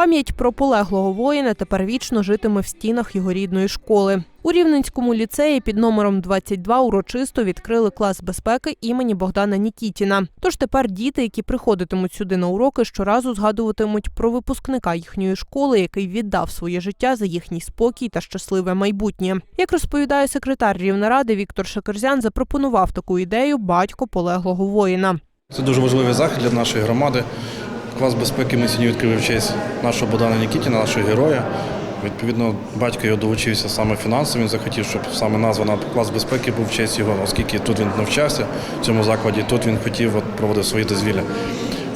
Пам'ять про полеглого воїна тепер вічно житиме в стінах його рідної школи. У Рівненському ліцеї під номером 22 урочисто відкрили клас безпеки імені Богдана Нікітіна. Тож тепер діти, які приходитимуть сюди на уроки, щоразу згадуватимуть про випускника їхньої школи, який віддав своє життя за їхній спокій та щасливе майбутнє. Як розповідає секретар Рівнеради Віктор Шакерзян, запропонував таку ідею батько полеглого воїна. Це дуже важливий захід для нашої громади. Клас безпеки ми сьогодні відкрили в честь нашого Богдана Нікітіна, нашого героя. Відповідно, батько його долучився саме фінансово. Він захотів, щоб саме назва на клас безпеки був в честь його, оскільки тут він навчався в цьому закладі, тут він хотів от, проводити свої дозвілля.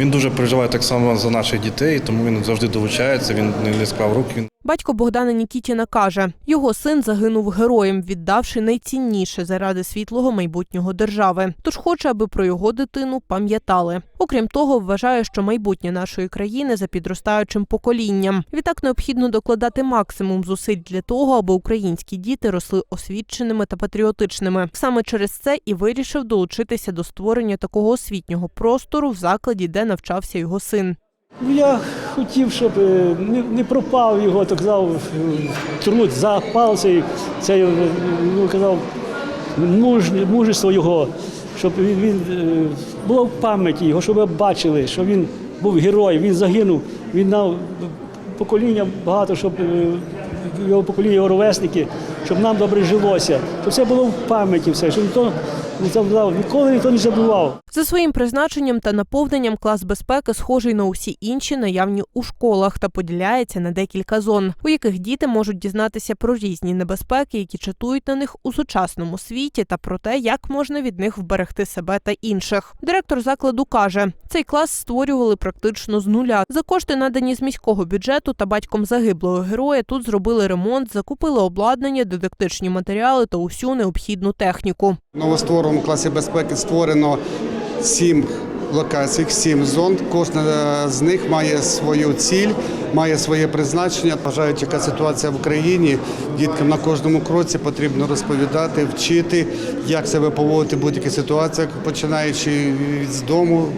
Він дуже переживає так само за наших дітей, тому він завжди долучається. Він не склав рук. Він Батько Богдана Нікітіна каже, його син загинув героєм, віддавши найцінніше заради світлого майбутнього держави. Тож хоче, аби про його дитину пам'ятали. Окрім того, вважає, що майбутнє нашої країни за підростаючим поколінням. Відтак необхідно докладати максимум зусиль для того, аби українські діти росли освіченими та патріотичними. Саме через це і вирішив долучитися до створення такого освітнього простору в закладі, де навчався його син. Я хотів, щоб е, не, не пропав його, так казав, е, труд, запал цей, цей е, ну, казав, муж, мужество його, щоб він, він було в пам'яті його, щоб ви бачили, що він був героєм, він загинув, він дав покоління багато, щоб його покоління, його ровесники, щоб нам добре жилося. Щоб це було в пам'яті все, щоб ніхто не забував, ніколи ніхто не забував. За своїм призначенням та наповненням клас безпеки схожий на усі інші наявні у школах та поділяється на декілька зон, у яких діти можуть дізнатися про різні небезпеки, які чатують на них у сучасному світі, та про те, як можна від них вберегти себе та інших. Директор закладу каже, цей клас створювали практично з нуля. За кошти, надані з міського бюджету та батьком загиблого героя, тут зробили ремонт, закупили обладнання, дидактичні матеріали та усю необхідну техніку. В класі безпеки створено сім локацій, сім зон. Кожна з них має свою ціль, має своє призначення. Вважають, яка ситуація в Україні. Діткам на кожному кроці потрібно розповідати, вчити, як себе поводити в будь-яких ситуаціях, починаючи з дому,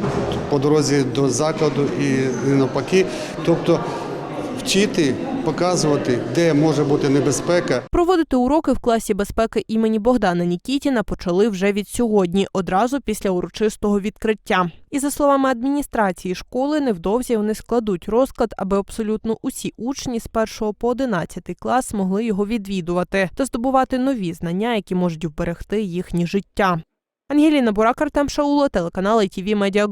по дорозі до закладу і навпаки. Тобто вчити, показувати, де може бути небезпека. Проводити уроки в класі безпеки імені Богдана Нікітіна почали вже від сьогодні, одразу після урочистого відкриття. І за словами адміністрації школи, невдовзі вони складуть розклад, аби абсолютно усі учні з 1 по 11 клас могли його відвідувати та здобувати нові знання, які можуть вберегти їхнє життя. Ангеліна Бурак, Артем Шаула, телеканал ITV Media.